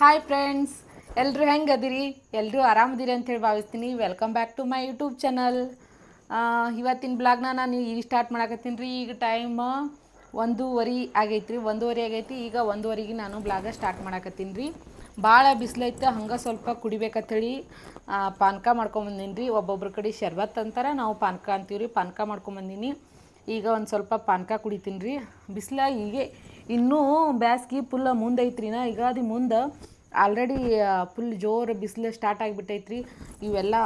Hi friends ಎಲ್ಲರೂ ಹೆಂಗೆ ಅದಿರಿ ಎಲ್ಲರೂ ಆರಾಮದಿರಿ ಅಂತೇಳಿ ಭಾವಿಸ್ತೀನಿ. Welcome back to my YouTube channel ಇವತ್ತಿನ ಬ್ಲಾಗ್ನ ನಾನು ಈಗ ಸ್ಟಾರ್ಟ್ ಮಾಡಕತ್ತೀನಿ ರೀ. ಈಗ ಟೈಮ್ ಒಂದೂವರೆ ಆಗೈತೆ ರೀ ಒಂದೂವರೆ ಆಗೈತಿ. ಈಗ ಒಂದೂವರೆಗೆ ನಾನು ಬ್ಲಾಗ ಸ್ಟಾರ್ಟ್ ಮಾಡಕತ್ತೀನಿ ರೀ. ಭಾಳ ಬಿಸಿಲೈತೆ ಹಂಗೆ ಸ್ವಲ್ಪ ಕುಡಿಬೇಕಂತೇಳಿ ಆ, ಪಾನಕ ಮಾಡ್ಕೊಂಬಂದೀನಿ ರೀ. ಒಬ್ಬೊಬ್ರ ಕಡೆ ಶರ್ಬತ್ ಅಂತಾರೆ ನಾವು ಪಾನಕ ಅಂತೀವಿ ರೀ ಪಾನಕ ಮಾಡ್ಕೊಂಬಂದೀನಿ ಈಗ ಒಂದು ಸ್ವಲ್ಪ ಪಾನಕ ಕುಡಿತೀನಿ ರೀ. ಬಿಸಿಲ ಹೀಗೆ ಇನ್ನೂ ಬ್ಯಾಸ್ಗೆ ಫುಲ್ಲ ಮುಂದೆ ಐತ್ರಿ ನಾ ಯುಗಾದಿ ಮುಂದೆ ಆಲ್ರೆಡಿ ಫುಲ್ ಜೋರು ಬಿಸಿಲು ಸ್ಟಾರ್ಟ್ ಆಗಿಬಿಟ್ಟೈತ್ರಿ. ಇವೆಲ್ಲ,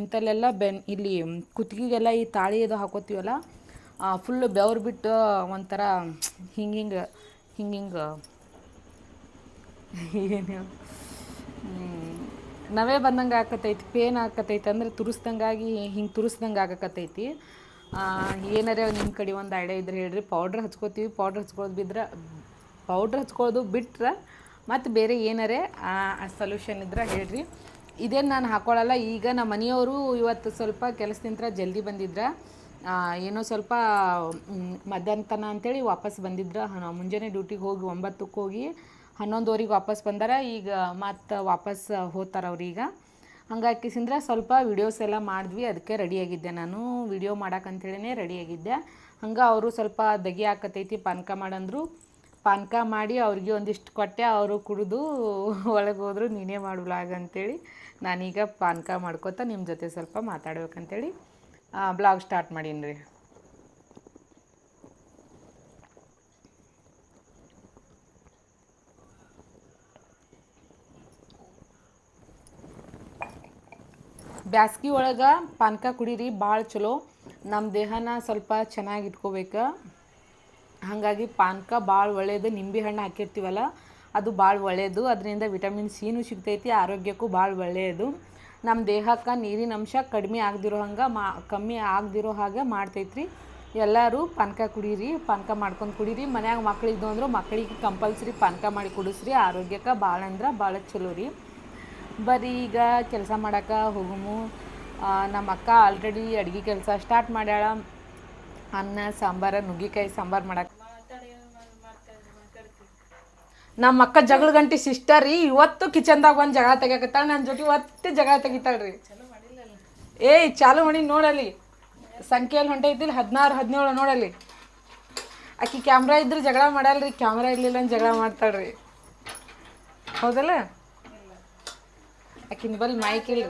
ಇಂಥಲ್ಲೆಲ್ಲ ಬೆನ್, ಇಲ್ಲಿ ಕುತ್ತಿಗೆಗೆಲ್ಲ ಈ ತಾಳಿ ಅದು ಹಾಕೋತೀವಲ್ಲ ಫುಲ್ ಬೆವ್ರು ಬಿಟ್ಟು ಒಂಥರ ಹಿಂಗೆ ಹಿಂಗೆ ಹಿಂಗೆ ಹಿಂಗೆ. ಏನು? ನವೇ ಬಂದಂಗೆ ಆಕತೈತಿ, ಪೇನ್ ಆಕತೈತಿ, ಅಂದ್ರೆ ತುರಿಸ್ದಂಗಾಗಿ ಹಿಂಗೆ ತುರಿಸ್ದಂಗೆ ಆಗಕತ್ತೈತಿ ಏನಾರೇ ನಿಮ್ಮ ಕಡೆ ಒಂದು ಐಡಿಯಾ ಇದ್ರೆ ಹೇಳ್ರಿ. ಪೌಡ್ರ್ ಹಚ್ಕೋತೀವಿ. ಪೌಡ್ರ್ ಹಚ್ಕೊಳ್ಳೋದು ಬಿದ್ರೆ ಪೌಡ್ರ್ ಹಚ್ಕೊಳ್ಳೋದು ಬಿಟ್ರೆ ಮತ್ತು ಬೇರೆ ಏನಾರೇ ಸೊಲ್ಯೂಷನ್ ಇದ್ರೆ ಹೇಳ್ರಿ. ಇದೇನು ನಾನು ಹಾಕೊಳ್ಳಲ್ಲ ಈಗ ನಮ್ಮ ಮನೆಯವರು ಇವತ್ತು ಸ್ವಲ್ಪ ಕೆಲಸದಿಂದ ಜಲ್ದಿ ಬಂದಿದ್ರ. ಏನೋ ಸ್ವಲ್ಪ ಮಧ್ಯಾಹ್ನ ಅಂತೇಳಿ ವಾಪಸ್ ಬಂದಿದ್ರ. ಮುಂಜಾನೆ ಡ್ಯೂಟಿಗೆ ಹೋಗಿ ಒಂಬತ್ತಕ್ಕೆ ಹೋಗಿ ಹನ್ನೊಂದುವರೆಗೆ ವಾಪಸ್ ಬಂದಾರ. ಈಗ ಮತ್ತು ವಾಪಸ್ ಹೋಗ್ತಾರ ಅವ್ರೀಗ ಹಂಗಾಕಿಸಿಂದ್ರೆ ಸ್ವಲ್ಪ ವಿಡಿಯೋಸ್ ಎಲ್ಲ ಮಾಡಿದ್ವಿ, ಅದಕ್ಕೆ ರೆಡಿಯಾಗಿದ್ದೆ ನಾನು. ವಿಡಿಯೋ ಮಾಡೋಕ್ಕಂಥೇಳಿನೇ ರೆಡಿಯಾಗಿದ್ದೆ ಹಂಗೆ ಅವರು ಸ್ವಲ್ಪ ದಗಿ ಹಾಕತೈತಿ, ಪಾನಕ ಮಾಡಂದ್ರು. ಪಾನಕ ಮಾಡಿ ಅವ್ರಿಗೆ ಒಂದಿಷ್ಟು ಕೊಟ್ಟೆ, ಅವರು ಕುಡಿದು ಒಳಗೆ ಹೋದ್ರು, ನೀನೇ ಬ್ಲಾಗ್ ಅಂತೇಳಿ. ನಾನೀಗ ಪಾನಕ ಮಾಡ್ಕೋತ ನಿಮ್ಮ ಜೊತೆ ಸ್ವಲ್ಪ ಮಾತಾಡ್ಬೇಕಂತೇಳಿ ಬ್ಲಾಗ್ ಸ್ಟಾರ್ಟ್ ಮಾಡೀನಿ ರೀ ಬ್ಯಾಸ್ಗಿ ಒಳಗೆ ಪಾನಕ ಕುಡೀರಿ ಭಾಳ ಚಲೋ. ನಮ್ಮ ದೇಹನ ಸ್ವಲ್ಪ ಚೆನ್ನಾಗಿ ಇಟ್ಕೋಬೇಕು. ಹಾಗಾಗಿ ಪಾನಕ ಭಾಳ ಒಳ್ಳೆಯದು ನಿಂಬೆ ಹಣ್ಣು ಹಾಕಿರ್ತೀವಲ್ಲ, ಅದು ಭಾಳ ಒಳ್ಳೆಯದು ಅದರಿಂದ ವಿಟಮಿನ್ ಸಿನೂ ಸಿಗ್ತೈತಿ, ಆರೋಗ್ಯಕ್ಕೂ ಭಾಳ ಒಳ್ಳೆಯದು ನಮ್ಮ ದೇಹಕ್ಕೆ ನೀರಿನ ಅಂಶ ಕಡಿಮೆ ಆಗದಿರೋ ಹಂಗೆ ಮಾ, ಕಮ್ಮಿ ಆಗದಿರೋ ಹಾಗೆ ಮಾಡ್ತೈತ್ರಿ. ಎಲ್ಲರೂ ಪಾನಕ ಕುಡೀರಿ, ಪಾನಕ ಮಾಡ್ಕೊಂಡು ಕುಡೀರಿ. ಮನ್ಯಾಗ ಮಕ್ಳಿದ್ದು ಅಂದ್ರೆ ಮಕ್ಕಳಿಗೆ ಕಂಪಲ್ಸರಿ ಪಾನಕ ಮಾಡಿ ಕುಡಿಸ್ರಿ. ಆರೋಗ್ಯಕ್ಕೆ ಭಾಳ ಅಂದ್ರೆ ಭಾಳ ಚಲೋ ರೀ. ಬರೀ ಈಗ ಕೆಲಸ ಮಾಡಕ್ಕೆ ಹೋಗುಮು ನಮ್ಮ ಅಕ್ಕ ಆಲ್ರೆಡಿ ಅಡುಗೆ ಕೆಲಸ ಸ್ಟಾರ್ಟ್ ಮಾಡ್ಯಾಳ. ಅನ್ನ, ಸಾಂಬಾರ, ನುಗ್ಗಿಕಾಯಿ, ಸಾಂಬಾರು ಮಾಡಕ್ಕೆ ನಮ್ಮ ಅಕ್ಕ ಜಗಳ ಗಂಟಿ ಸಿಸ್ಟರ್ ರೀ, ಇವತ್ತು ಕಿಚನ್ದಾಗ ಒಂದು ಜಗಳ ತೆಗಿಯಕತ್ತಾಳ. ನನ್ನ ಜೊತೆ ಒತ್ತೆ ಜಗಳ ತೆಗಿತಾಳ್ರಿ ಏಯ್ ಚಾಲು ಮಾಡಿ ನೋಡಲಿ. ಸಂಖ್ಯೆಯಲ್ಲಿ ಹೊಂಟೈತಿಲ್ಲ ಹದಿನಾರು, ಹದಿನೇಳು ನೋಡಲಿ. ಆಕಿ ಕ್ಯಾಮ್ರಾ ಇದ್ರೆ ಜಗಳ ಮಾಡಲ್ರಿ ಕ್ಯಾಮ್ರಾ ಇರಲಿಲ್ಲ ಜಗಳ ಮಾಡ್ತಾಳ್ರಿ. ಹೌದಲ್ಲ? ಆಕಿನ ಬಲ್ ಮೈಕ್ ಇಲ್ರಿ.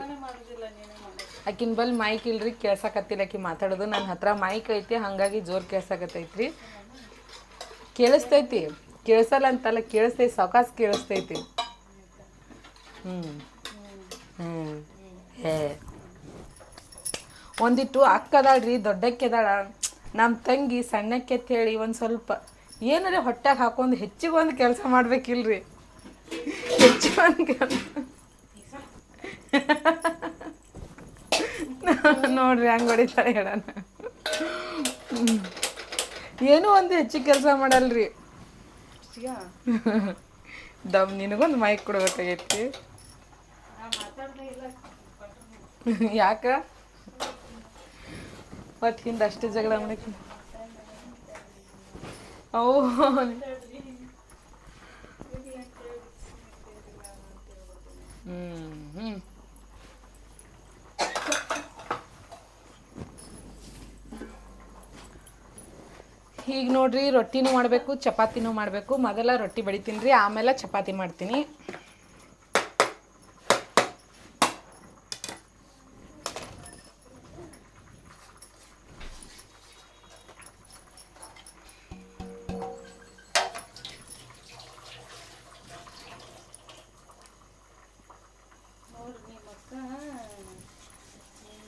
ಆಕಿನ ಬಲ್ ಮೈಕ್ ಇಲ್ರಿ ಕೇಳ್ಸಕತ್ತಿಲ್ಲ ಆಕಿ ಮಾತಾಡೋದು. ನನ್ನ ಹತ್ರ ಮೈಕ್ ಐತಿ ಹಂಗಾಗಿ ಜೋರ್ ಕೇಳ್ಸಕತ್ತೈತ್ರಿ. ಕೇಳಿಸ್ತೈತಿ ಕೇಳಿಸಲ್ಲ ಅಂತಲ್ಲ ಕೇಳಿಸ್ತೈತಿ ಸಾವಕಾಸ್ ಕೇಳಿಸ್ತೈತಿ. ಹ್ಞೂ ಹ್ಞೂ ಹೇ. ಒಂದಿಟ್ಟು ಅಕ್ಕದಾಳ್ರಿ ದೊಡ್ಡಕ್ಕೆದಾಳ ನಮ್ಮ ತಂಗಿ ಸಣ್ಣಕ್ಕೆ ಅಂತ ಹೇಳಿ ಒಂದು ಸ್ವಲ್ಪ ಏನಾರ ಹೊಟ್ಟೆಗೆ ಹಾಕೊಂಡು ಹೆಚ್ಚಿಗೆ ಒಂದು ಕೆಲಸ ಮಾಡ್ಬೇಕಿಲ್ರಿ. ಹೆಚ್ಚಿಗೆ ಒಂದು ಕೆಲಸ. ನೋಡ್ರಿ ಹಂಗೆ ಹೊಡಿತಾಳೆ ಹೇಳೋಣ. ಏನೂ ಒಂದು ಹೆಚ್ಚಿಗೆ ಕೆಲಸ ಮಾಡಲ್ರಿ. ದಮ್ ನಿನಗೊಂದು ಮೈಕ್ ಕೊಡ್ಬೇಕಾಗೈತಿ. ಯಾಕ? ಒಟ್ಟು ಹಿಂದೆ ಅಷ್ಟೇ ಜಗಳ ಮಾಡಕ್ಕೆ ಓ ಹ್ಮ್ ಹ್ಮ್. ಈಗ ನೋಡ್ರಿ, ರೊಟ್ಟಿನೂ ಮಾಡಬೇಕು, ಚಪಾತಿನೂ ಮಾಡಬೇಕು. ಮೊದಲ ರೊಟ್ಟಿ ಬಡಿತೀನಿ ರೀ, ಆಮೇಲೆ ಚಪಾತಿ ಮಾಡ್ತೀನಿ.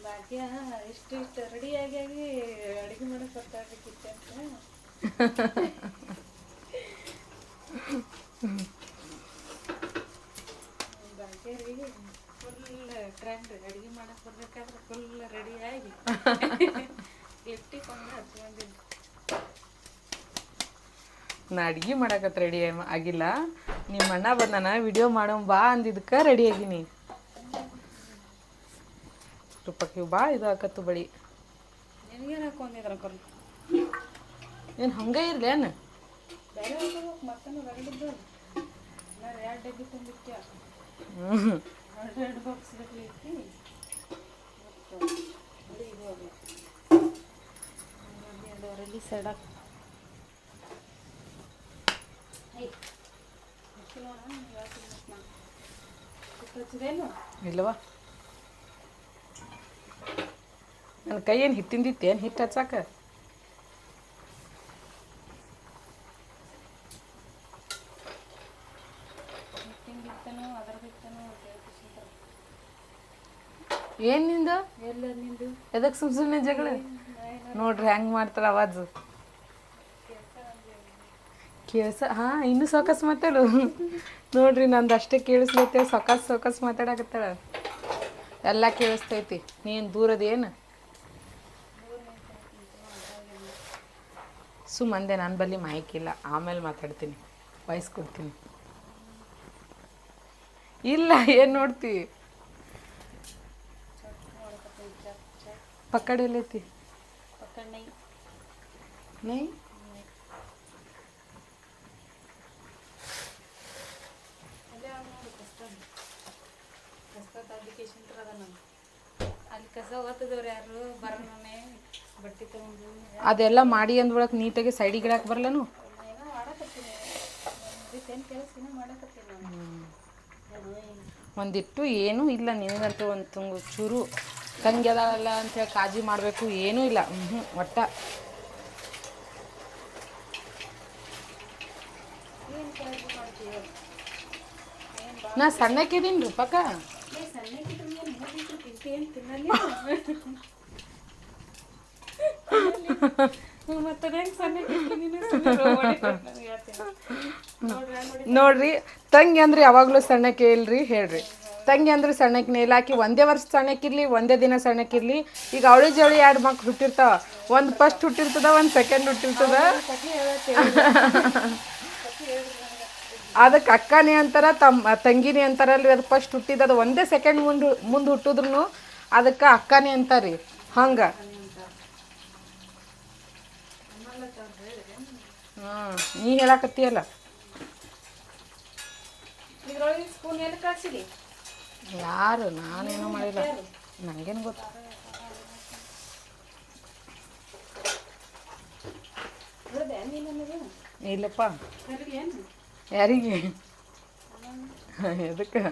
ಭಾಗ್ಯ ಇಷ್ಟು ಇಷ್ಟು, ರೆಡಿ ಆಗಿ ಅಡುಗೆ ಮಾಡೋಕೆ ಗೊತ್ತಾಗಬೇಕಿತ್ತು ಅಂತ ಅಡ್ಗಿ ಮಾಡಕ್ಕೆ ಬರ್ಬೇಕಾದ್ರೆ ರೆಡಿ ಆಗಿ ನಾ ಅಡ್ಗೆ ಮಾಡಕತ್ ರೆಡಿ ಆಗಿಲ್ಲ. ನಿಮ್ಮ ಅಣ್ಣ ಬಂದಾನ ವಿಡಿಯೋ ಮಾಡೋ, ಬಾ ಅಂದಿದ್ದಕ್ಕೆ ರೆಡಿ ಆಗಿನಿ. ತುಪ್ಪಕ್ಕೆ ಬಾ, ಇದು ಹಾಕತ್ತು ಬಳಿ. ನಿನಗೇನು ಹಾಕೊಂಡಿದ್ರ ಕಲ್ ಏನು ಹಂಗೆ ಇರ್ಲೇನು ಇಲ್ಲವಾ ನನ್ನ ಕೈ ಏನು ಹಿಟ್ಟಿಂದಿತ್ತು ಏನು ಹಿಟ್ಟು ಹಚ್ಚಾಕ ಹಿಟ್ಟಿಂಗಿತ್ತನೋ ಅದರದಿತ್ತನೋ ಏನು ನಿಂದ ಎಲ್ಲ ನಿಂದು ಎದಕ್ಕೆ ಸುಮ್ ಸುಮ್ಮನೆ ಜಗಳ? ನೋಡ್ರಿ ಹೆಂಗ್ ಮಾಡ್ತಾರ ಅವಾಜು. ಕೇಳ್ಸ ಹಾ ಇನ್ನೂ ಸೊಕಸ್ ಮಾತಾಡು. ನೋಡ್ರಿ ನಂದು ಅಷ್ಟೇ ಕೇಳಿಸ್ಲೈತೆ ಸೊಕಸ್ ಸೊಕಸ್ ಮಾತಾಡಕತ್ತಾಳ. ಎಲ್ಲ ಕೇಳಿಸ್ತೈತಿ ನೀನು ದೂರದ ಏನು? ಸುಮ್ಮಂದೆ ನಾನು ಬಲ್ಲಿ ಮಾಹಿತಿ ಇಲ್ಲ ಆಮೇಲೆ ಮಾತಾಡ್ತೀನಿ ವಾಯ್ಸ್ ಕೊಡ್ತೀನಿ ಇಲ್ಲ ಏನು ನೋಡ್ತಿ ಪಕ್ಕಡೆ ಎಲ್ಲೈತಿ ಪಕ್ಕದ ನೈ ನೈ ಅಲ್ಲೇ ಅವ್ನು ನೋಡು ಕಸ್ತನ್ ಕಸ್ತತ್ ಅಪ್ಲಿಕೇಶನ್ ಅದ ನಾನು ಅಲ್ಲಿ ಕಸ ಓದ್ತಿದವ್ರು ಯಾರು ಬರೋನೇ ಬಟ್ಟೆ ತಗೊಂಡು ಅದೆಲ್ಲ ಮಾಡಿ ಅಂದ್ಬಿಡಕ್ಕೆ ನೀಟಾಗಿ ಸೈಡಿಗೆ ನೈ ಬರಲ್ಲನು नहीं। ಮಾಡಕತ್ತೀನಿ ಅದೆಲ್ಲ ಮಾಡಿ ಏನೋ ನೀಟಾಗಿ ನಾನು ಏನೋ ಬರಲನು ಒಂದಿಟ್ಟು ಏನೂ ಇಲ್ಲ ನಿನಗಂತೂ ಒಂದು ತುಂಗು ಚೂರು ತಂಗಿ ಅದಾಳಲ್ಲ ಅಂತೇಳಿ ಕಾಳಜಿ ಮಾಡಬೇಕು ಏನೂ ಇಲ್ಲ. ಹ್ಞೂ ಒಟ್ಟ. ನಾ ಹೇಳ್ತೀನಿ ನೋಡ್ರಿ ನೋಡಿ ನೋಡ್ರಿ ತಂಗಿ ಅಂದ್ರೆ ಯಾವಾಗಲೂ ಸಣ್ಣಕ್ಕೆ ಇಲ್ರಿ ಹೇಳ್ರಿ. ತಂಗಿ ಅಂದ್ರೆ ಸಣ್ಣಕ್ಕೆ ನೇಲ್ ಹಾಕಿ ಒಂದೇ ವರ್ಷ ಸಣ್ಣಕ್ಕಿರ್ಲಿ, ಒಂದೇ ದಿನ ಸಣ್ಣಕ್ಕಿರ್ಲಿ, ಈಗ ಅವಳಿ ಜವಳಿ ಎರಡು ಮಕ್ಳು ಹುಟ್ಟಿರ್ತಾವ. ಒಂದು ಫಸ್ಟ್ ಹುಟ್ಟಿರ್ತದ, ಒಂದು ಸೆಕೆಂಡ್ ಹುಟ್ಟಿರ್ತದ. ಅದಕ್ಕೆ ಅಕ್ಕನೇ ಅಂತಾರ ತಮ್ಮ ತಂಗಿನೇ ಅಂತಾರಲ್ರಿ, ಅದು ಫಸ್ಟ್ ಹುಟ್ಟಿದ, ಅದು ಒಂದೇ ಸೆಕೆಂಡ್ ಮುಂದೆ ಮುಂದೆ ಹುಟ್ಟಿದ್ರು ಅದಕ್ಕೆ ಅಕ್ಕನೇ ಅಂತಾರೀ. ಹಂಗೆ. ಹಾಂ, ನೀ ಹೇಳಕತ್ತೀಯಲ್ಲ? ಯಾರು? ನಾನೇನು ಮಾಡಿಲ್ಲ. ನನಗೇನು ಗೊತ್ತು. ಇಲ್ಲಪ್ಪ. ಯಾರಿಗೆ? ಎದಕ್ಕೆ?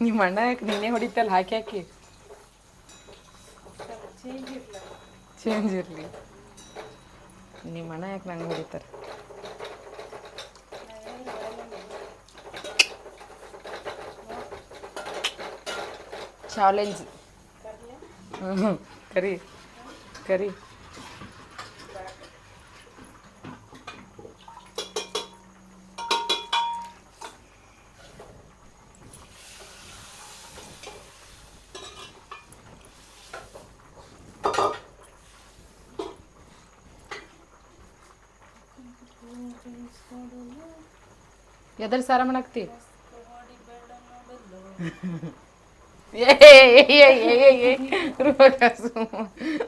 ನಿಮ್ಮ ಅಣ್ಣ ಯಾಕೆ ನಿನ್ನೆ ಹೊಡಿತಲ್ಲ? ಹಾಕಿ ಹಾಕಿ. ಚೇಂಜ್ ಇರಲಿ. ನಿಮ್ಮ ಅಣ್ಣ ಯಾಕೆ ನಂಗೆ ಹೊಡಿತಾರೆ? ಚಾಲೆಂಜ್ ಹ್ಞೂ ಕರಿ ಕರಿ ಎದ್ರ ಸಾರ ಮಾಡಾಕ್ತಿ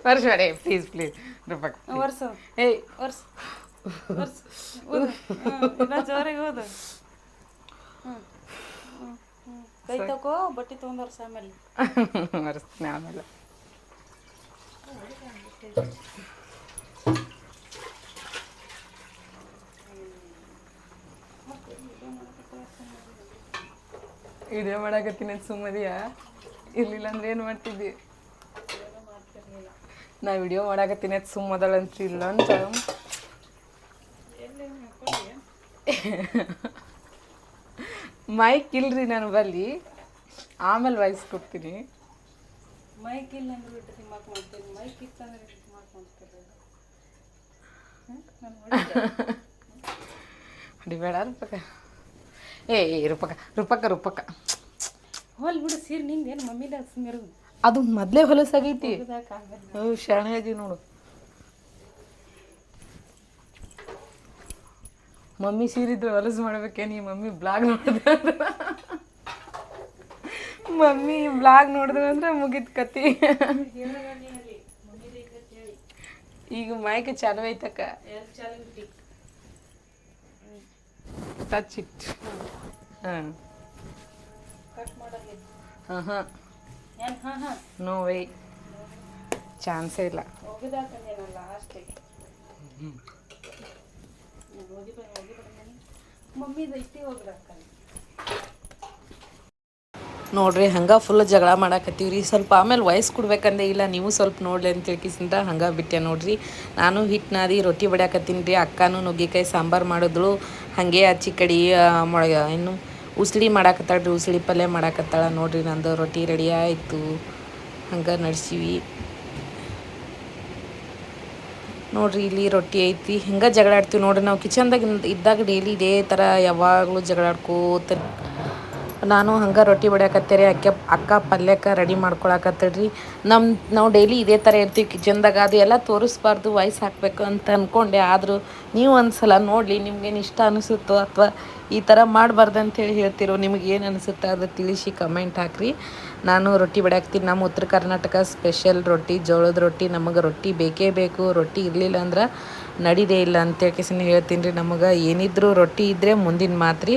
ವರ್ಷ ಪ್ಲೀಸ್ ಪ್ಲೀಸ್ ರೂಪಕ್. ವರ್ಷ. ಏಯ್ ವರ್ಷ. ವರ್ಷ. ಜೋರಿಗೆ ಹೋದ ಕೈ ತಗೋ ಬಟ್ಟೆ ತೊಗೊಂಡು ವರ್ಷ ಆಮೇಲೆ. ಮರೆಸ್ತೀನಿ ಆಮೇಲೆ. ವಿಡಿಯೋ ಮಾಡಾಕತ್ತೀನಿ ಸುಮ್ಮದಿಯ ಇರ್ಲಿಲ್ಲ ಅಂದ್ರೆ ಏನು ಮಾಡ್ತಿದ್ವಿ ನಾ ವಿಡಿಯೋ ಮಾಡಾಕತ್ತೀನಿ ಅದು ಸುಮ್ಮದಳಂತ ಇಲ್ಲ ಅಂತ ಮೈಕ್ ಇಲ್ರಿ ನಾನು ಬಲ್ಲಿ. ಆಮೇಲೆ ವಾಯ್ಸ್ ಕೊಡ್ತೀನಿ. ಮೈಕ್ ಇಲ್ಲ ಅಂದ್ರೆ ಮಾಡ್ತೀನಿ. ಮೈಕ್ ಇತ್ತಂದ್ರೆ ಹೊಡಿಬೇಡ ರೂಪಕ. ಏ ರೂಪಕ ರೂಪಕ ರೂಪಕ. ಹೋಲ್ ಬಿಡು ಸೀರೆ ನಿಂದ ಏನು ಮಮ್ಮಿದ ಸುಮ್ಮಿರು ಅದು ಮೊದಲೇ ಹೊಲಸಾಗೈತಿ ಹ್ಞೂ ಶರಣ ನೋಡು. ಮಮ್ಮಿ ಸೀರಿದ್ರೆ ಹೊಲಸು ಮಾಡ್ಬೇಕೇನು ನೀ ಮಮ್ಮಿ ಬ್ಲಾಗ್ ನೋಡಿದ್ರೆ ಮಮ್ಮಿ ಬ್ಲಾಗ್ ನೋಡಿದ್ರೆ ಅಂದ್ರೆ ಮುಗಿದ ಕತಿ. ಈಗ ಮೈಕ್ ಚಾಲು ಐತಕ್ಕ. ಟಚ್ ಇಟ್ ಹಾಂ ಹಾಂ ನೋ ವೇ ಚಾನ್ಸೇ ಇಲ್ಲ. ನೋಡ್ರಿ ಹಂಗೆ ಫುಲ್ ಜಗಳ ಮಾಡಾಕತ್ತೀವಿ ರೀ ಸ್ವಲ್ಪ ಆಮೇಲೆ ವಯಸ್ಸು ಕೊಡ್ಬೇಕಂದೇ ಇಲ್ಲ. ನೀವು ಸ್ವಲ್ಪ ನೋಡ್ಲಿ ಅಂತ ತಿಳ್ಕಿಸಿಂದ ಹಂಗೆ ಬಿಟ್ಟೆ ನೋಡ್ರಿ. ನಾನು ಹಿಟ್ಟು ನಾದಿ ರೊಟ್ಟಿ ಬಡಿಯಾಕತ್ತೀನಿ ರೀ. ಅಕ್ಕನೂ ನುಗ್ಗಿಕಾಯಿ ಸಾಂಬಾರು ಮಾಡಿದ್ಳು. ಹಾಗೆ ಆಚಿ ಕಡಿ ಮೊಳಗ ಏನು ಉಸ್ಲಿ ರೀ ಉಸ್ಲಿ ಪಲ್ಯ ಮಾಡಾಕತ್ತಾಳ ನೋಡ್ರಿ ನಂದು ರೊಟ್ಟಿ ರೆಡಿ ಆಯಿತು. ಹಂಗೆ ನಡ್ಸೀವಿ. ನೋಡ್ರಿ ಇಲ್ಲಿ ರೊಟ್ಟಿ ಐತಿ. ಹಿಂಗೆ ಜಗಳ ಆಡ್ತೀವಿ ನೋಡ್ರಿ ನಾವು ಕಿಚನ್ದಾಗ ಇದ್ದಾಗ ಡೈಲಿ ಇದೇ ಥರ ಯಾವಾಗಲೂ ಜಗಳ ಆಡ್ಕೋತ ನಾನು ಹಂಗೆ ರೊಟ್ಟಿ ಬಡಿಯಾಕತ್ತೇರಿ, ಅಕ್ಕ ಅಕ್ಕ ಪಲ್ಯಕ್ಕೆ ರೆಡಿ ಮಾಡ್ಕೊಳಕತ್ತಳ್ರಿ ನಮ್ಮ ನಾವು ಡೈಲಿ ಇದೇ ಥರ ಇರ್ತೀವಿ ಕಿಚನ್ದಾಗ ಅದು ಎಲ್ಲ ತೋರಿಸ್ಬಾರ್ದು ವಾಯ್ಸ್ ಹಾಕಬೇಕು ಅಂತ ಅಂದ್ಕೊಂಡೆ ಆದರೂ ನೀವು ಒಂದು ಸಲ ನೋಡಲಿ, ನಿಮ್ಗೇನು ಇಷ್ಟ ಅನಿಸುತ್ತೋ ಅಥವಾ ಈ ಥರ ಮಾಡಬಾರ್ದು ಅಂತೇಳಿ ಹೇಳ್ತಿರೋ, ನಿಮಗೆ ಏನು ಅನಿಸುತ್ತೆ ಅದು ತಿಳಿಸಿ ಕಮೆಂಟ್ ಹಾಕ್ರಿ. ನಾನು ರೊಟ್ಟಿ ಬಡಿಯಾಕ್ತೀನಿ. ನಮ್ಮ ಉತ್ತರ ಕರ್ನಾಟಕ ಸ್ಪೆಷಲ್ ರೊಟ್ಟಿ, ಜೋಳದ ರೊಟ್ಟಿ, ನಮಗೆ ರೊಟ್ಟಿ ಬೇಕೇ ಬೇಕು. ರೊಟ್ಟಿ ಇರಲಿಲ್ಲ ಅಂದ್ರೆ ನಡಿದೇ ಇಲ್ಲ ಅಂತೇಳ್ಕೆಸಿನ ಹೇಳ್ತೀನಿ ರೀ. ನಮಗೆ ಏನಿದ್ರೂ ರೊಟ್ಟಿ ಇದ್ದರೆ ಮುಂದಿನ ಮಾತ್ರಿ.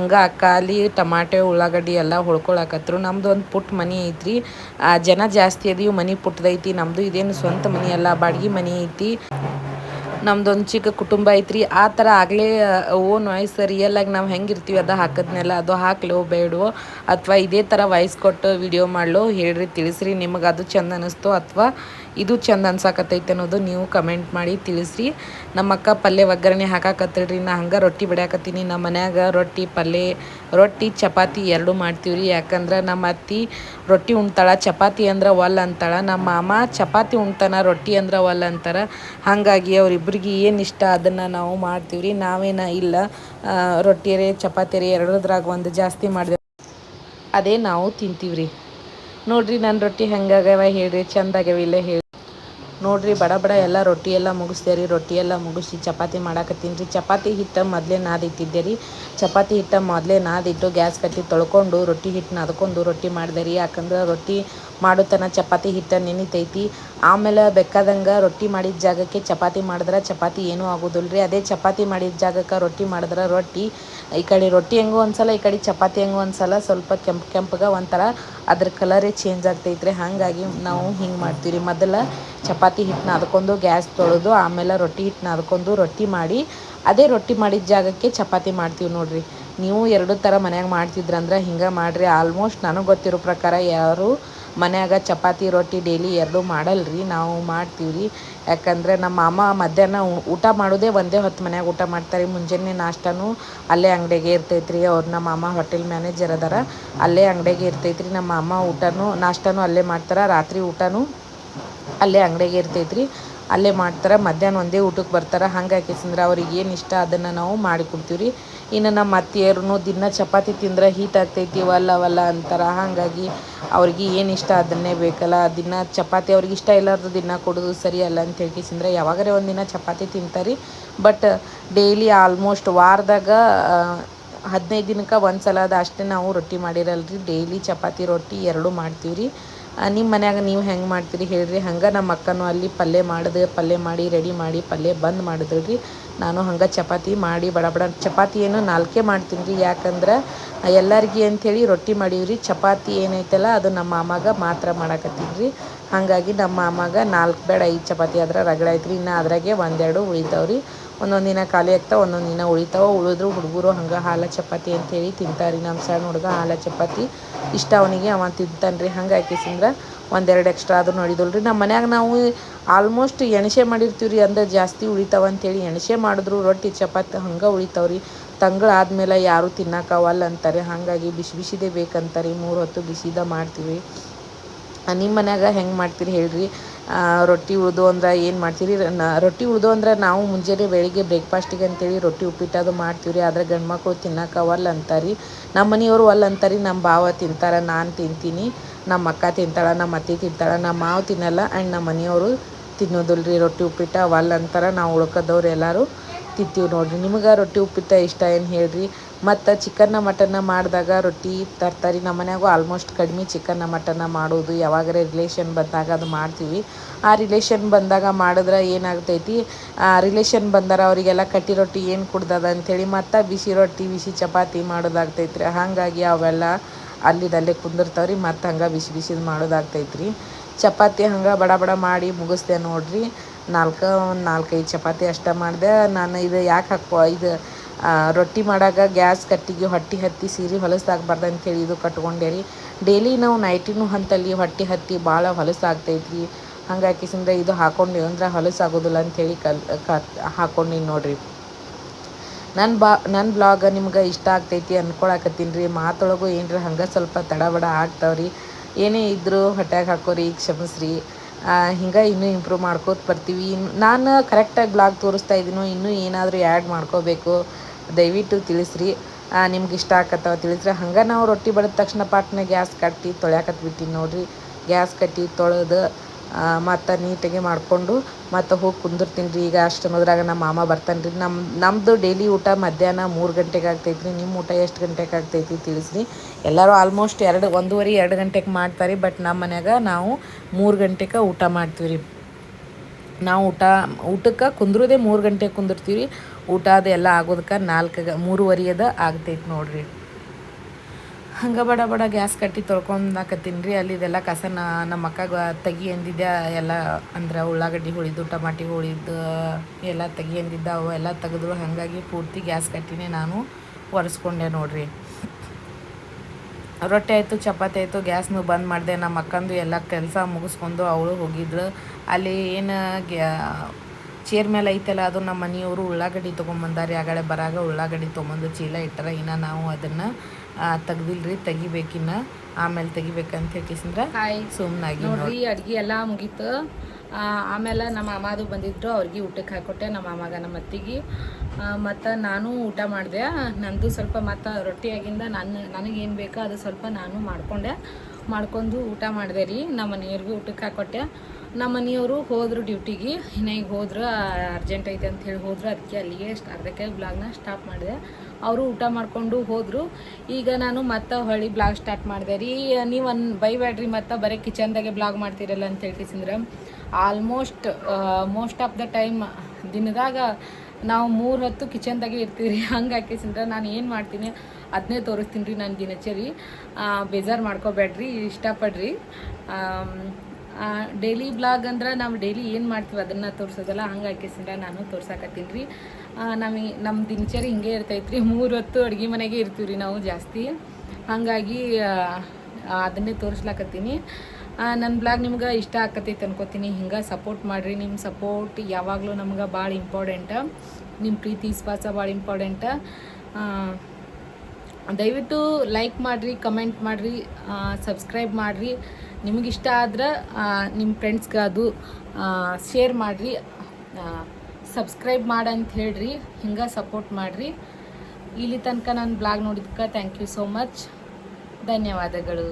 ಹಂಗೆ ಅಕ್ಕಾಲಿ ಟಮಾಟೆ, ಉಳ್ಳಾಗಡ್ಡಿ ಎಲ್ಲ ಹೊಳ್ಕೊಳಕತ್ರು. ನಮ್ದು ಒಂದು ಪುಟ್ಟ ಮನೆ ಐತ್ರಿ. ಜನ ಜಾಸ್ತಿ ಅದೀವಿ ಮನೆ ಪುಟ್ಟದೈತಿ. ನಮ್ಮದು ಇದೇನು ಸ್ವಂತ ಮನೆ ಅಲ್ಲ, ಬಾಡ್ಗೆ ಮನೆ ಐತಿ. ನಮ್ದೊಂದು ಚಿಕ್ಕ ಕುಟುಂಬ ಐತ್ರಿ. ಆ ಥರ ಆಗಲೇ ಓನ್ ವಾಯ್ಸ್ ರಿಯಲಾಗಿ ನಾವು ಹೆಂಗಿರ್ತೀವಿ ಅದು ಹಾಕಿದ್ನೆಲ್ಲ, ಅದು ಹಾಕ್ಲೋ ಬೇಡವೋ? ಅಥವಾ ಇದೇ ಥರ ವಾಯ್ಸ್ ಕೊಟ್ಟು ವಿಡಿಯೋ ಮಾಡ್ಲೋ? ಹೇಳ್ರಿ, ತಿಳಿಸ್ರಿ. ನಿಮಗೆ ಅದು ಚಂದ ಅನ್ನಿಸ್ತೋ ಅಥವಾ ಇದು ಚೆಂದ ಅನ್ಸಾಕತ್ತೈತೆ ಅನ್ನೋದು ನೀವು ಕಮೆಂಟ್ ಮಾಡಿ ತಿಳಿಸ್ರಿ. ನಮ್ಮ ಅಕ್ಕ ಪಲ್ಯ ಒಗ್ಗರಣೆ ಹಾಕಾಕತ್ತಳ್ರಿ, ನಾ ಹಂಗೆ ರೊಟ್ಟಿ ಬಡಿಯಾಕತ್ತೀನಿ ನಮ್ಮ ಮನ್ಯಾಗ ರೊಟ್ಟಿ, ಪಲ್ಯ, ರೊಟ್ಟಿ, ಚಪಾತಿ ಎರಡೂ ಮಾಡ್ತೀವಿ ರೀ ಯಾಕಂದ್ರೆ ನಮ್ಮ ಅತ್ತಿ ರೊಟ್ಟಿ ಉಣ್ತಾಳ, ಚಪಾತಿ ಅಂದ್ರೆ ಒಲ್ ಅಂತಾಳ. ನಮ್ಮ ಮಾಮ ಚಪಾತಿ ಉಣ್ತಾನ, ರೊಟ್ಟಿ ಅಂದ್ರೆ ಒಲ್ ಅಂತಾರ. ಹಾಗಾಗಿ ಅವ್ರಿಬ್ರಿಗೆ ಏನು ಇಷ್ಟ ಅದನ್ನು ನಾವು ಮಾಡ್ತೀವಿ ರೀ ನಾವೇನ ಇಲ್ಲ ರೊಟ್ಟಿ ರೀ ಚಪಾತಿ ರೀ ಎರಡದ್ರಾಗ ಒಂದು ಜಾಸ್ತಿ ಮಾಡಿದೆ ಅದೇ ನಾವು ತಿಂತೀವಿ ರೀ ನೋಡ್ರಿ ನನ್ನ ರೊಟ್ಟಿ ಹೆಂಗಾಗ್ಯಾವ ಹೇಳ್ರಿ, ಚಂದಾಗ್ಯಾವ ಇಲ್ಲೇ ಹೇಳಿ ನೋಡ್ರಿ ಬಡ ಬಡ ಎಲ್ಲ ರೊಟ್ಟಿ ಎಲ್ಲ ಮುಗಿಸ್ದೆ ರೀ ರೊಟ್ಟಿ ಎಲ್ಲ ಮುಗಿಸಿ ಚಪಾತಿ ಮಾಡಾಕತ್ತೀನಿ. ರೀ ಚಪಾತಿ ಹಿಟ್ಟು ಮೊದಲೇ ನಾದಿಟ್ಟಿದ್ದೆ ರೀ ಚಪಾತಿ ಹಿಟ್ಟು ಮೊದಲೇ ನಾದಿಟ್ಟು ಗ್ಯಾಸ್ ಕಟ್ಟಿ ತೊಳ್ಕೊಂಡು ರೊಟ್ಟಿ ಹಿಟ್ಟು ನಾದ್ಕೊಂಡು ರೊಟ್ಟಿ ಮಾಡಿದೆ ರೀ ಯಾಕಂದ್ರೆ ರೊಟ್ಟಿ ಮಾಡೋತನ ಚಪಾತಿ ಹಿಟ್ಟು ನೆನಿತೈತಿ. ಆಮೇಲೆ ಬೇಕಾದಂಗೆ ರೊಟ್ಟಿ ಮಾಡಿದ ಜಾಗಕ್ಕೆ ಚಪಾತಿ ಮಾಡಿದ್ರೆ ಚಪಾತಿ ಏನೂ ಆಗೋದಿಲ್ಲ ರೀ ಅದೇ ಚಪಾತಿ ಮಾಡಿದ ಜಾಗಕ್ಕೆ ರೊಟ್ಟಿ ಮಾಡಿದ್ರೆ ರೊಟ್ಟಿ, ಈ ಕಡೆ ರೊಟ್ಟಿ ಹೆಂಗೋ ಒಂದ್ಸಲ, ಈ ಕಡೆ ಚಪಾತಿ ಹೆಂಗೋ ಒಂದ್ಸಲ ಸ್ವಲ್ಪ ಕೆಂಪು ಕೆಂಪಗೆ ಒಂಥರ ಅದ್ರ ಕಲರೇ ಚೇಂಜ್ ಆಗ್ತೈತ್ರಿ ಹಾಗಾಗಿ ನಾವು ಹಿಂಗೆ ಮಾಡ್ತೀವಿ ರೀ ಮೊದಲ ಚಪಾತಿ ಹಿಟ್ಟು ನಾದ್ಕೊಂಡು ಗ್ಯಾಸ್ ತೊಳೆದು, ಆಮೇಲೆ ರೊಟ್ಟಿ ಹಿಟ್ಟು ನಾದ್ಕೊಂಡು ರೊಟ್ಟಿ ಮಾಡಿ, ಅದೇ ರೊಟ್ಟಿ ಮಾಡಿದ ಜಾಗಕ್ಕೆ ಚಪಾತಿ ಮಾಡ್ತೀವಿ ನೋಡಿರಿ. ನೀವು ಎರಡು ಥರ ಮನ್ಯಾಗ ಮಾಡ್ತಿದ್ರಂದ್ರೆ ಹಿಂಗೆ ಮಾಡಿರಿ. ಆಲ್ಮೋಸ್ಟ್ ನನಗೆ ಗೊತ್ತಿರೋ ಪ್ರಕಾರ ಯಾರು ಮನ್ಯಾಗ ಚಪಾತಿ, ರೊಟ್ಟಿ ಡೈಲಿ ಎರಡೂ ಮಾಡಲ್ರಿ, ನಾವು ಮಾಡ್ತೀವಿ ರೀ ಯಾಕಂದ್ರೆ ನಮ್ಮ ಮಾಮ ಮಧ್ಯಾಹ್ನ ಊಟ ಮಾಡೋದೇ ಒಂದೇ ಹೊತ್ತು ಮನ್ಯಾಗ ಊಟ ಮಾಡ್ತಾರೆ. ಮುಂಜಾನೆ ನಾಷ್ಟನೂ ಅಲ್ಲೇ ಅಂಗಡಿಗೆ ರೀ ಅವ್ರು ನಮ್ಮ ಮಾಮ ಹೋಟೆಲ್ ಮ್ಯಾನೇಜರ್ ಅದಾರ. ಅಲ್ಲೇ ಅಂಗಡಿಗೆ ರೀ ನಮ್ಮ ಮಾಮ ಊಟನೂ, ನಾಷ್ಟನೂ ಅಲ್ಲೇ ಮಾಡ್ತಾರೆ. ರಾತ್ರಿ ಊಟನೂ ಅಲ್ಲೇ ಅಂಗಡಿಗೆ ಇರ್ತೈತ್ರಿ. ಅಲ್ಲೇ ಮಾಡ್ತಾರೆ, ಮಧ್ಯಾಹ್ನ ಒಂದೇ ಊಟಕ್ಕೆ ಬರ್ತಾರೆ. ಹಾಗಾಗಿ ಅಂದ್ರೆ ಅವ್ರಿಗೆ ಏನು ಇಷ್ಟ ಅದನ್ನು ನಾವು ಮಾಡಿ ಕೊಡ್ತೀವಿ ರೀ ಇನ್ನು ನಮ್ಮ ಅತ್ತೆಯರು ದಿನ ಚಪಾತಿ ತಿಂದ್ರೆ ಹೀಟ್ ಆಗ್ತೈತಿ, ವಲ್ಲ ವಲ್ಲ ಅಂತಾರೆ. ಹಾಗಾಗಿ ಅವ್ರಿಗೆ ಏನು ಇಷ್ಟ ಅದನ್ನೇ ಬೇಕಲ್ಲ. ದಿನ ಚಪಾತಿ ಅವ್ರಿಗೆ ಇಷ್ಟ ಇಲ್ಲಾರ್ದು ದಿನ ಕೊಡೋದು ಸರಿ ಅಲ್ಲ ಅಂತ ಹೇಳ್ಕಿಸಿಂದ್ರೆ ಯಾವಾಗಾರೆ ಒಂದಿನ ಚಪಾತಿ ತಿಂತಾರೆ. ಬಟ್ ಡೈಲಿ ಆಲ್ಮೋಸ್ಟ್ ವಾರದಾಗ ಹದಿನೈದು ದಿನಕ್ಕೆ ಒಂದು ಸಲ ಅದು ಅಷ್ಟೇ ನಾವು ರೊಟ್ಟಿ ಮಾಡಿರಲ್ರಿ. ಡೈಲಿ ಚಪಾತಿ, ರೊಟ್ಟಿ ಎರಡೂ ಮಾಡ್ತೀವಿ ರೀ ನಿಮ್ಮ ಮನ್ಯಾಗ ನೀವು ಹೆಂಗೆ ಮಾಡ್ತೀರಿ ಹೇಳ್ರಿ. ಹಂಗೆ ನಮ್ಮ ಅಕ್ಕನೂ ಅಲ್ಲಿ ಪಲ್ಯ ಮಾಡಿದೆ, ಪಲ್ಯ ಮಾಡಿ, ರೆಡಿ ಮಾಡಿ, ಪಲ್ಯ ಬಂದ್ ಮಾಡಿದಳು ರೀ ನಾನು ಹಂಗೆ ಚಪಾತಿ ಮಾಡಿ, ಬಡ ಬಡ ಚಪಾತಿ ಏನು ನಾಲ್ಕೇ ಮಾಡ್ತೀನಿ ರೀ ಯಾಕಂದ್ರೆ ಎಲ್ಲರಿಗೆ ಅಂಥೇಳಿ ರೊಟ್ಟಿ ಮಾಡೀವ್ರಿ. ಚಪಾತಿ ಏನೈತಲ್ಲ, ಅದು ನಮ್ಮ ಮಾಮಾಗ ಮಾತ್ರ ಮಾಡಾಕತ್ತೀನಿ ರೀ ಹಾಗಾಗಿ ನಮ್ಮ ಮಾಮಾಗ ನಾಲ್ಕು ಬೇಡ ಐದು ಚಪಾತಿ ಆದ್ರೆ ರಗಡ ಐತ್ರಿ. ಇನ್ನು ಅದ್ರಾಗೆ ಒಂದೆರಡು ಉಳಿತಾವ್ರಿ. ಒಂದೊಂದು ದಿನ ಖಾಲಿ ಆಗ್ತಾವ, ಒಂದೊಂದು ದಿನ ಉಳಿತಾವ. ಉಳಿದ್ರು ಹುಡುಗರು ಹಂಗೆ ಹಾಲ ಚಪಾತಿ ಅಂತೇಳಿ ತಿಂತಾರೆ. ನಮ್ಮ ಸಣ್ಣ ಹುಡುಗ ಹಾಲ ಚಪಾತಿ ಇಷ್ಟ ಅವನಿಗೆ, ಅವ ತಿಂತಾನೆ ರೀ ಹಂಗೆ ಹಾಕಿಸಿಂದ್ರೆ ಒಂದೆರಡು ಎಕ್ಸ್ಟ್ರಾ ಆದ್ರೂ ನಡಿದಲ್ರಿ ರೀ ನಮ್ಮ ಮನ್ಯಾಗ ನಾವು ಆಲ್ಮೋಸ್ಟ್ ಎಣಸೆ ಮಾಡಿರ್ತೀವಿ ರೀ ಅಂದ್ರೆ ಜಾಸ್ತಿ ಉಳಿತಾವ ಅಂತೇಳಿ ಎಣಸೆ ಮಾಡಿದ್ರು. ರೊಟ್ಟಿ, ಚಪಾತಿ ಹಂಗೆ ಉಳಿತಾವ್ರಿ. ತಂಗಳು ಆದಮೇಲೆ ಯಾರೂ ತಿನ್ನಕ್ಕಾವಲ್ಲ ಅಂತಾರೆ. ಹಾಗಾಗಿ ಬಿಸಿ ಬಿಸಿದೇ ಬೇಕಂತಾರೆ. ಮೂರು ಹೊತ್ತು ಬಿಸಿದ ಮಾಡ್ತೀವಿ. ನಿಮ್ಮ ಮನ್ಯಾಗ ಹೆಂಗೆ ಮಾಡ್ತೀರಿ ಹೇಳ್ರಿ? ರೊಟ್ಟಿ ಉಳಿದು ಅಂದ್ರೆ ಏನು ಮಾಡ್ತೀರಿ? ರೊಟ್ಟಿ ಉಳಿದು ಅಂದ್ರೆ ನಾವು ಮುಂಜಾನೆ ಬೆಳಿಗ್ಗೆ ಬ್ರೇಕ್ಫಾಸ್ಟಿಗೆ ಅಂತೇಳಿ ರೊಟ್ಟಿ ಉಪ್ಪಿಟ್ಟು ಅದು ಮಾಡ್ತೀವಿ ರೀ ಆದರೆ ಗಂಡು ಮಕ್ಕಳು ತಿನ್ನಕ್ಕೆ ಒಲ್ಲ ಅಂತಾರೆ. ನಮ್ಮ ಮನೆಯವರು ಒಲ್ಲ ಅಂತಾರೆ. ನಮ್ಮ ಭಾವ ತಿಂತಾರೆ, ನಾನು ತಿಂತೀನಿ. ನಮ್ಮ ಅಕ್ಕ ತಿಂತಾಳೆ, ನಮ್ಮ ಅತ್ತೆ ತಿಂತಾಳೆ, ನಮ್ಮ ಮಾವ ತಿನ್ನಲ್ಲ. ಆ್ಯಂಡ್ ನಮ್ಮ ಮನೆಯವರು ತಿನ್ನೋದಿಲ್ಲ ರೊಟ್ಟಿ ಉಪ್ಪಿಟ್ಟು ಒಲ್ಲ ಅಂತಾರೆ. ನಾವು ಉಳ್ಕೋದವ್ರು ಎಲ್ಲರೂ ತಿಂತೀವಿ ನೋಡಿರಿ. ನಿಮಗೆ ರೊಟ್ಟಿ ಉಪ್ಪಿಟ್ಟು ಇಷ್ಟ ಏನು ಹೇಳ್ರಿ? ಮತ್ತು ಚಿಕನ್ನ ಮಟನ್ನ ಮಾಡಿದಾಗ ರೊಟ್ಟಿ, ತರ್ತಾರಿ. ನಮ್ಮ ಮನ್ಯಾಗೂ ಆಲ್ಮೋಸ್ಟ್ ಕಡಿಮೆ ಚಿಕನ್ನ ಮಟನ್ನ ಮಾಡೋದು. ಯಾವಾಗಾರ ರಿಲೇಷನ್ ಬಂದಾಗ ಅದು ಮಾಡ್ತೀವಿ. ಆ ರಿಲೇಷನ್ ಬಂದಾಗ ಮಾಡಿದ್ರೆ ಏನಾಗ್ತೈತಿ? ಆ ರಿಲೇಷನ್ ಬಂದಾರ ಅವರಿಗೆಲ್ಲ ಕಟ್ಟಿ ರೊಟ್ಟಿ ಏನು ಕುಡ್ದದ ಅಂಥೇಳಿ ಮತ್ತು ಬಿಸಿ ರೊಟ್ಟಿ, ಬಿಸಿ ಚಪಾತಿ ಮಾಡೋದಾಗ್ತೈತ್ರಿ. ಹಾಗಾಗಿ ಅವೆಲ್ಲ ಅಲ್ಲಿದಲ್ಲೇ ಕುಂದಿರ್ತಾವ್ರಿ. ಮತ್ತು ಹಂಗೆ ಬಿಸಿ ಬಿಸಿದು ಮಾಡೋದಾಗ್ತೈತ್ರಿ. ಚಪಾತಿ ಹಂಗೆ ಬಡ ಬಡ ಮಾಡಿ ಮುಗಿಸ್ದೆ ನೋಡ್ರಿ. ನಾಲ್ಕು, ಒಂದು ನಾಲ್ಕೈದು ಚಪಾತಿ ಅಷ್ಟೇ ಮಾಡಿದೆ. ನಾನು ಇದು ಯಾಕೆ ಹಾಕೋ ಇದು ರೊಟ್ಟಿ ಮಾಡಾಗ ಗ್ಯಾಸ್ ಕಟ್ಟಿಗೆ ಹೊಟ್ಟೆ ಹತ್ತಿ ಸೀರೆ ಹೊಲಸಾಗಬಾರ್ದು ಅಂತೇಳಿ ಇದು ಕಟ್ಕೊಂಡೆ ರೀ. ಡೈಲಿ ನಾವು ನೈಟಿನೂ ಹಂತಲ್ಲಿ ಹೊಟ್ಟೆ ಹತ್ತಿ ಭಾಳ ಹೊಲಸಾಗ್ತೈತಿ ಹಂಗಾಗಿ ಸುಮ್ಮನೆ ಇದು ಹಾಕೊಂಡು ಅಂದ್ರೆ ಹೊಲಸಾಗೋದಿಲ್ಲ ಅಂಥೇಳಿ ಕಲ್ ಕ ಹಾಕೊಂಡಿನಿ ನೋಡಿರಿ. ನನ್ನ ಬಾ ನನ್ನ ಬ್ಲಾಗ್ ನಿಮ್ಗೆ ಇಷ್ಟ ಆಗ್ತೈತಿ ಅನ್ಕೊಳಕತ್ತೀನಿ ರೀ. ಮಾತೊಳಗು ಏನ್ರಿ ಹಂಗೆ ಸ್ವಲ್ಪ ತಡಬಡ ಆಗ್ತಾವ್ರಿ. ಏನೇ ಇದ್ದರೂ ಹೊಟ್ಯಾಗ ಹಾಕೋರಿ, ಕ್ಷಮಿಸ್ರಿ. ಹಿಂಗೆ ಇನ್ನೂ ಇಂಪ್ರೂವ್ ಮಾಡ್ಕೋತ ಬರ್ತೀವಿ. ನಾನು ಕರೆಕ್ಟಾಗಿ ಬ್ಲಾಗ್ ತೋರಿಸ್ತಾ ಇದ್ದೀನೋ ಇನ್ನೂ ಏನಾದರೂ ಆ್ಯಡ್ ಮಾಡ್ಕೋಬೇಕು. ದಯವಿಟ್ಟು ತಿಳಿಸ್ರಿ. ನಿಮ್ಗೆ ಇಷ್ಟ ಆಗತ್ತವ ತಿಳಿಸ್ರಿ. ಹಂಗೆ ನಾವು ರೊಟ್ಟಿ ಬಡದ ತಕ್ಷಣ ಪಾಟ್ನ ಗ್ಯಾಸ್ ಕಟ್ಟಿ ತೊಳ್ಯಾಕತ್ ಬಿಟ್ಟಿನಿ ನೋಡ್ರಿ. ಗ್ಯಾಸ್ ಕಟ್ಟಿ ತೊಳೆದು ಮತ್ತು ನೀಟಾಗಿ ಮಾಡಿಕೊಂಡು ಮತ್ತು ಹೋಗಿ ಕುಂದಿರ್ತೀನಿ ರೀ. ಈಗ ಅಷ್ಟು ನಮ್ಮ ಮಾಮ ಬರ್ತಾನೆ ರೀ. ನಮ್ಮ ನಮ್ಮದು ಡೈಲಿ ಊಟ ಮಧ್ಯಾಹ್ನ ಮೂರು ಗಂಟೆಗೆ ಆಗ್ತೈತೆ ರೀ ನಿಮ್ಮ ಊಟ ಎಷ್ಟು ಗಂಟೆಗೆ ಆಗ್ತೈತಿ ತಿಳಿಸ್ರಿ. ಎಲ್ಲರೂ ಆಲ್ಮೋಸ್ಟ್ ಎರಡು, ಒಂದೂವರೆ, ಎರಡು ಗಂಟೆಗೆ ಮಾಡ್ತಾರೆ. ಬಟ್ ನಮ್ಮ ಮನ್ಯಾಗ ನಾವು ಮೂರು ಗಂಟೆಗೆ ಊಟ ಮಾಡ್ತೀವಿ ರೀ ನಾವು ಊಟ, ಊಟಕ್ಕೆ ಕುಂದ್ರೋದೇ ಮೂರು ಗಂಟೆಗೆ ಕುಂದಿರ್ತೀವಿ ಊಟ ಅದೆಲ್ಲ ಆಗೋದಕ್ಕೆ ನಾಲ್ಕು ಮೂರುವರೆಯದ ಆಗ್ತೈತೆ ನೋಡಿರಿ. ಹಂಗೆ ಬಡ ಬಡ ಗ್ಯಾಸ್ ಕಟ್ಟಿ ತೊಳ್ಕೊಂಡಾಕತ್ತೀನಿ ರೀ ಅಲ್ಲಿ ಇದೆಲ್ಲ ಕಸ ನಮ್ಮ ಅಕ್ಕಗ ತೆಗಿ ಅಂದಿದ್ದೆ ಎಲ್ಲ ಅಂದ್ರೆ ಉಳ್ಳಾಗಡ್ಡಿ ಹುಳಿದು, ಟಮಾಟಿ ಹುಳಿದು, ಎಲ್ಲ ತೆಗಿ ಎಂದಿದ್ದ ಅವು ಎಲ್ಲ ತೆಗೆದ್ರು. ಹಾಗಾಗಿ ಪೂರ್ತಿ ಗ್ಯಾಸ್ ಕಟ್ಟಿನೇ ನಾನು ಒರೆಸ್ಕೊಂಡೆ ನೋಡ್ರಿ. ರೊಟ್ಟಿ ಆಯಿತು ಚಪಾತಿ ಆಯಿತು ಗ್ಯಾಸ್ನು ಬಂದ್ ಮಾಡಿದೆ ನಮ್ಮ ಅಕ್ಕಂದು ಎಲ್ಲ ಕೆಲಸ ಮುಗಿಸ್ಕೊಂಡು ಅವಳು ಹೋಗಿದ್ಳು. ಅಲ್ಲಿ ಏನು ಗ್ಯಾ ಚೇರ್ ಮೇಲೆ ಐತಲ್ಲ ಅದು ನಮ್ಮ ಮನೆಯವರು ಉಳ್ಳಾಗಡ್ಡಿ ತೊಗೊಂಬಂದಾರೆ. ಆಗಳೆ ಬರಾಗ ಉಳ್ಳಾಗಡ್ಡಿ ತೊಗೊಂಬಂದು ಚೀಲ ಇಟ್ಟರ ಇನ್ನು ನಾವು ಅದನ್ನು ತೆಗ್ದಿಲ್ರಿ ತೆಗಿಬೇಕಿನ್ನ. ಆಮೇಲೆ ತೆಗಿಬೇಕಂತ ಹಾಯ್. ಸುಮ್ಮನಾಗಿ ನೋಡ್ರಿ ಅಡ್ಗೆ ಎಲ್ಲ ಮುಗೀತು. ಆಮೇಲೆ ನಮ್ಮ ಅಮ್ಮದು ಬಂದಿದ್ರು, ಅವ್ರಿಗೆ ಊಟಕ್ಕೆ ಹಾಕೊಟ್ಟೆ, ನಮ್ಮ ಮಾಮಾಗ ನಮ್ಮ ಅತ್ತಿಗೆ. ಮತ್ತು ನಾನು ಊಟ ಮಾಡಿದೆ. ನಂದು ಸ್ವಲ್ಪ ಮತ್ತು ರೊಟ್ಟಿಯಾಗಿಂದ ನನ್ನ, ನನಗೇನು ಬೇಕೋ ಅದು ಸ್ವಲ್ಪ ನಾನು ಮಾಡಿಕೊಂಡೆ. ಮಾಡ್ಕೊಂಡು ಊಟ ಮಾಡಿದೆ ರೀ, ನಮ್ಮ ಮನೆಯವ್ರಿಗೂ ಊಟಕ್ಕೆ ಹಾಕೊಟ್ಟೆ. ನಮ್ಮ ಮನೆಯವರು ಹೋದರು ಡ್ಯೂಟಿಗೆ. ಇನ್ನು ಈಗ ಹೋದ್ರು ಅರ್ಜೆಂಟ್ ಐತೆ ಅಂತ ಹೇಳಿ ಹೋದ್ರು. ಅದಕ್ಕೆ ಅಲ್ಲಿಗೆ ಅರ್ಧಕ್ಕೆ ಬ್ಲಾಗ್ನ ಸ್ಟಾಪ್ ಮಾಡಿದೆ. ಅವರು ಊಟ ಮಾಡಿಕೊಂಡು ಹೋದರು. ಈಗ ನಾನು ಮತ್ತೆ ಹೊಳ್ಳಿ ಬ್ಲಾಗ್ ಸ್ಟಾರ್ಟ್ ಮಾಡಿದೆ ರೀ. ನೀವು ಅನ್ ಬೈಬೇಡ್ರಿ ಮತ್ತೆ ಬರೀ ಕಿಚನ್ದಾಗೆ ಬ್ಲಾಗ್ ಮಾಡ್ತೀರಲ್ಲ ಅಂತ ಹೇಳ್ಕಿಸಿಂದ್ರೆ almost most of the time ದಿನದಾಗ ನಾವು ಮೂರು ಹೊತ್ತು ಕಿಚನ್ದಾಗೆ ಇರ್ತೀವಿ ರೀ ಹಂಗೆ ಹಾಕಿಸಿದ್ರೆ ನಾನು ಏನು ಮಾಡ್ತೀನಿ? ಅದನ್ನೇ ತೋರಿಸ್ತೀನಿ ರೀ ನನ್ನ ದಿನಚರಿ. ಬೇಜಾರು ಮಾಡ್ಕೋಬೇಡ್ರಿ, ಇಷ್ಟಪಡ್ರಿ. ಡೈಲಿ ಬ್ಲಾಗ್ ಅಂದ್ರೆ ನಾವು ಡೈಲಿ ಏನು ಮಾಡ್ತೀವಿ ಅದನ್ನು ತೋರಿಸೋದಲ್ಲ, ಹಂಗೆ ಹಾಕಿಸಿಂದ್ರೆ ನಾನು ತೋರ್ಸಾಕತ್ತೀನಿ. ರೀ ನಮಗೆ ನಮ್ಮ ದಿನಚರಿ ಹಿಂಗೆ ಇರ್ತೈತೆ ರೀ ಮೂರು ಹೊತ್ತು ಅಡುಗೆ ಮನೆಗೆ ಇರ್ತೀವಿ ರೀ ನಾವು ಜಾಸ್ತಿ. ಹಾಗಾಗಿ ಅದನ್ನೇ ತೋರಿಸ್ಲಾಕತ್ತೀನಿ. ನನ್ನ ಬ್ಲಾಗ್ ನಿಮ್ಗೆ ಇಷ್ಟ ಆಕತೈತೆ ಅನ್ಕೋತೀನಿ. ಹಿಂಗೆ ಸಪೋರ್ಟ್ ಮಾಡಿರಿ. ನಿಮ್ಮ ಸಪೋರ್ಟ್ ಯಾವಾಗಲೂ ನಮ್ಗೆ ಭಾಳ ಇಂಪಾರ್ಟೆಂಟ ನಿಮ್ಮ ಪ್ರೀತಿ, ವಿಶ್ವಾಸ ಭಾಳ ಇಂಪಾರ್ಟೆಂಟ ದಯವಿಟ್ಟು ಲೈಕ್ ಮಾಡಿರಿ ಕಮೆಂಟ್ ಮಾಡಿರಿ ಸಬ್ಸ್ಕ್ರೈಬ್ ಮಾಡಿರಿ. ನಿಮಗಿಷ್ಟ ಆದ್ರೆ ನಿಮ್ಮ ಫ್ರೆಂಡ್ಸ್ಗೆ ಅದು ಶೇರ್ ಮಾಡಿರಿ. ಸಬ್ಸ್ಕ್ರೈಬ್ ಅಂತ ಹೇಳ್ರಿ, ಹಿಂಗೆ ಸಪೋರ್ಟ್ ಮಾಡಿರಿ. ಇಲ್ಲಿ ತನಕ ನಾನು ಬ್ಲಾಗ್ ನೋಡಿದ್ಕೆ ಥ್ಯಾಂಕ್ ಯು ಸೋ ಮಚ್ ಧನ್ಯವಾದಗಳು.